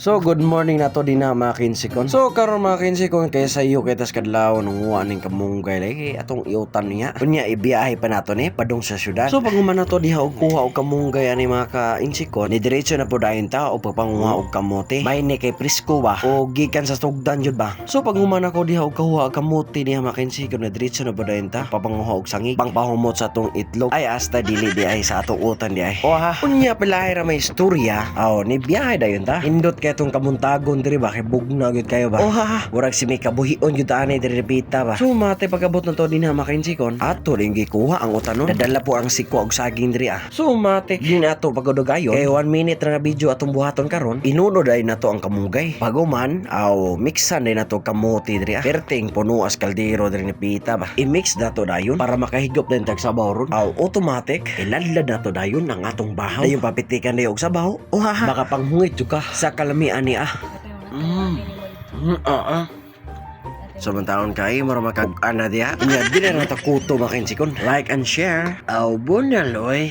So good morning na to din na mga kinsikon. So karon mga kinsikon kay sa iyo kay tas kadlaw nung uwa ning kamunggay lagi atong iutan niya. Unya ibiyahe pa nato ni padung sa syudad. So pag humana to diha og kuha og kamunggay ani mga ka-insikon, ni diretso na po dayon ta og papanguha og kamote. May ni kay presko ba o gikan sa tugdan jud ba. So pag humana ko diha og kuha og kamote diha mga kinsikon, ni diretso na po dayon ta papanguha og sangig pangpahumot sa atong itlog. Ay hasta dili di ay sa atong utan di ay. O ha, unya pala ra may istorya. Aw ni biyahe dayon ta. Indot kay itong kamuntagon diri ba? Kay bugna gyud kayo ba? Oh ha ha murag si may kabuhion gyud ani diri repita ba? So mate pagabot na to din ha makinsikon ato ring gikuha ang utanon dadala po ang siko og saging diri ah. So mate. Din ato pagadugayon kay 1 minute ra nga video atong buhaton karon inuno dai nato ang kamugay. Paguman aw mixan dai nato kamote diri ah. Perting puno as kaldero diri ni pita ba? I-mix nato dayon para makahigop din tag sabaw ron. Aw automatic iladlad nato dayon ang atong bahaw. Dayon papitikan dayon og sabaw. Oh ha. Ha baka panghungit jud ka. Sa kalamian ni ah Mm. Mm, ah, ah. Samantaon kay mura makag ana diha. Nya di na natakuto makinsikon. Like and share. Aw bunaloy.